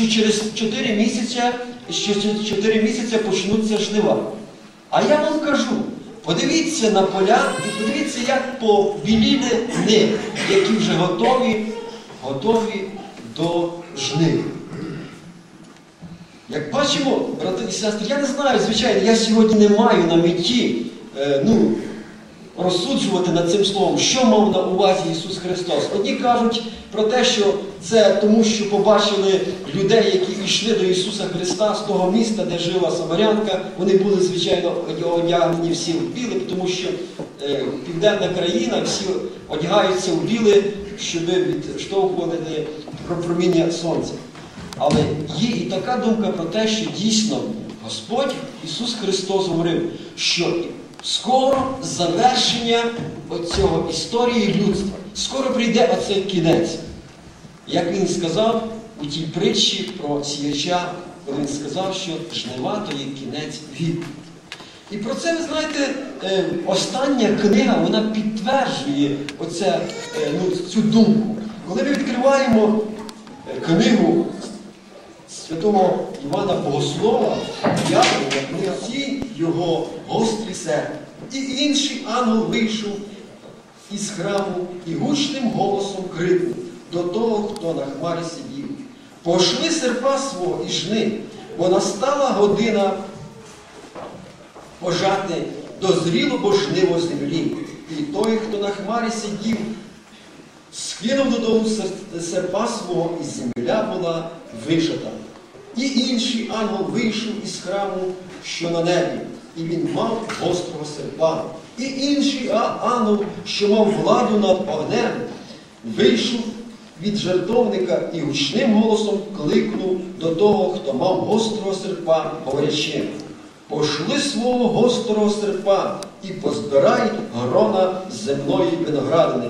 що через 4 місяці, що 4 місяці почнуться жнива. А я вам кажу, подивіться на поля і подивіться, як побіліли дни, які вже готові, готові до жнив. Як бачимо, брати і сестри, я не знаю, звичайно, я сьогодні не маю на меті е, ну, розсуджувати над цим словом, що мав на увазі Ісус Христос. Одні кажуть про те, що це тому, що побачили людей, які йшли до Ісуса Христа з того міста, де жила Самарянка. Вони були, звичайно, одягнені всі в біле, тому що е, південна країна, всі одягаються в біле, щоб відштовхувати проміння сонця. Але є і така думка про те, що дійсно Господь Ісус Христос говорив, що скоро завершення оцього історії людства, скоро прийде оцей кінець. Як він сказав у тій притчі про сіяча, коли він сказав, що жнива то є кінець віку. І про це, ви знаєте, е, остання книга вона підтверджує оце, е, ну, цю думку. Коли ми відкриваємо е, книгу святого Івана Богослова, Якова, всі його гострі серця. І інший ангел вийшов із храму і гучним голосом крикнув до того, хто на хмарі сидів. Пошли серпа свого і жни, бо настала година пожати дозріло жниво землі. І той, хто на хмарі сидів, скинув додому серпа свого, і земля була вижата. І інший ангел вийшов із храму, що на небі, і він мав гострого серпа. І інший ангел, що мав владу над огнем, вийшов від жертовника і гучним голосом кликнув до того, хто мав гострого серпа, говорячи, пошли свого гострого серпа і позбирай грона земної виноградини,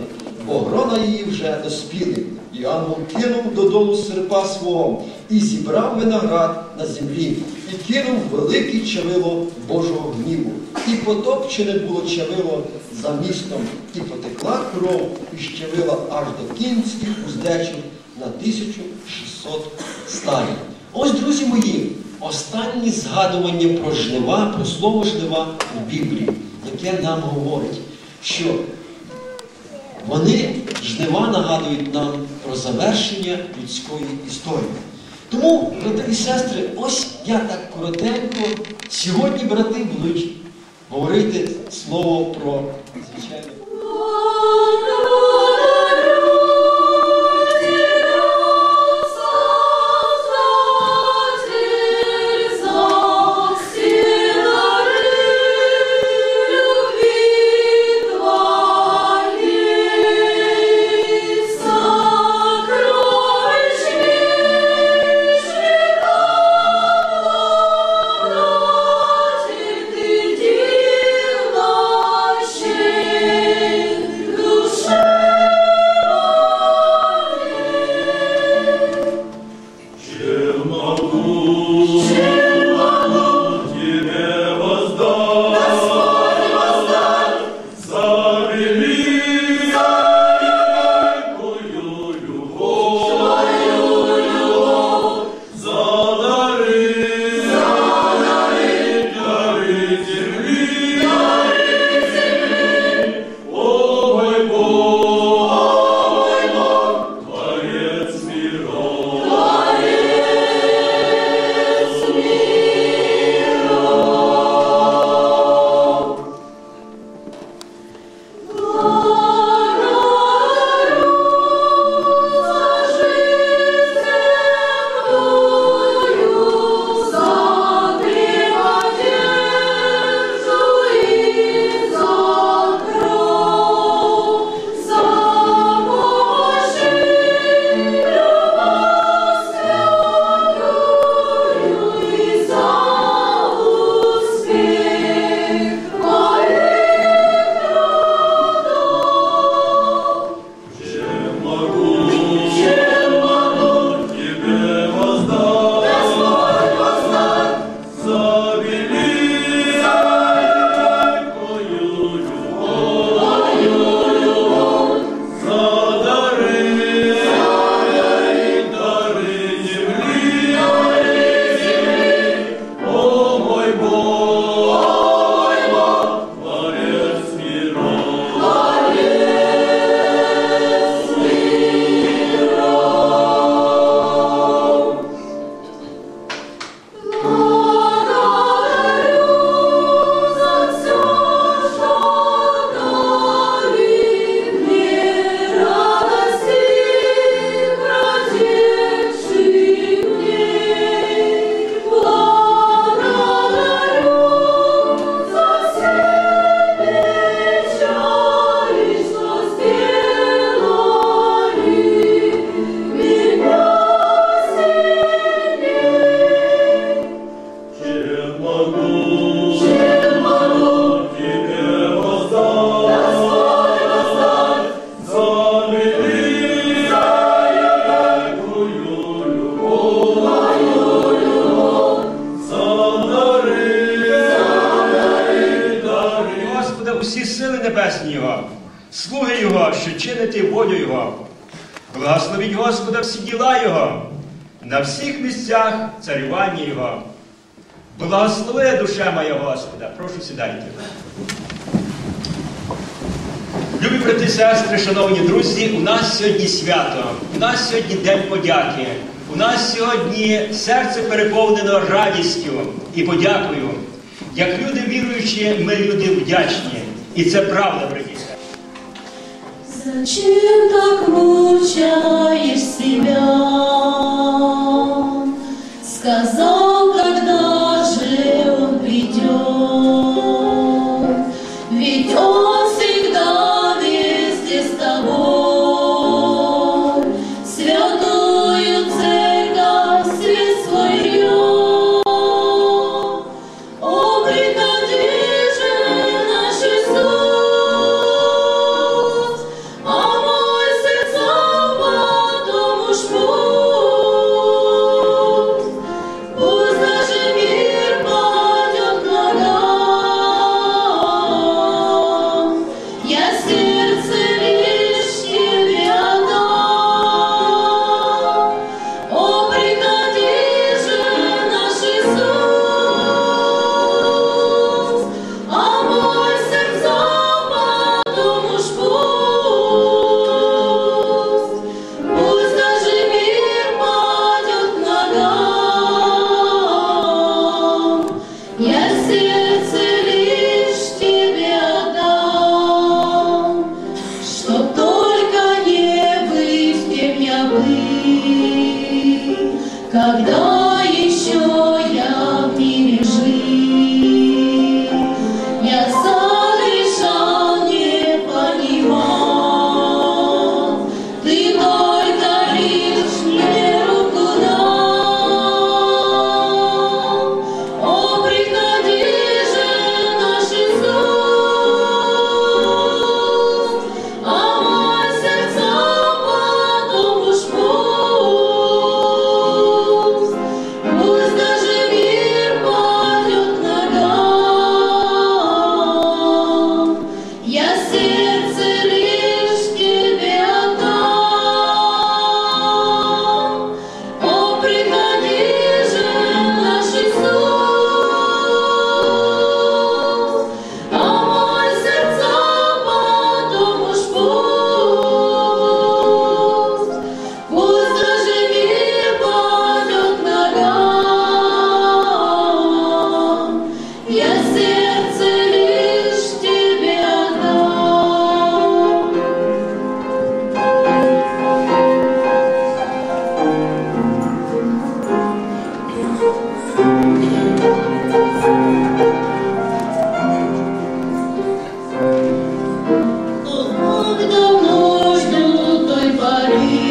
бо грона її вже доспіли. І ангел кинув додолу серпа свого і зібрав виноград на землі, і кинув велике чавило Божого гніву. І потопчене було чавило за містом, і потекла кров із чавила аж до кінських уздечок на 1600 стадій. Ось, друзі мої, останні згадування про жнива, про слово жнива в Біблії, яке нам говорить, що вони жнива нагадують нам про завершення людської історії. Тому, брати і сестри, ось я так коротенько, сьогодні брати будуть говорити слово про звичайно. що чините волю Його. Благословіть Господа всі діла Його, на всіх місцях царювання Його. Благослови душа моя Господа. Прошу сідайте. Любі брати, сестри, шановні друзі, у нас сьогодні свято, у нас сьогодні День подяки. У нас сьогодні серце переповнено радістю і подякою. Як люди віруючі, ми люди вдячні. І це правда, браті. Зачем так мучаешь себя? Сказал 角度 Та нужду той парі.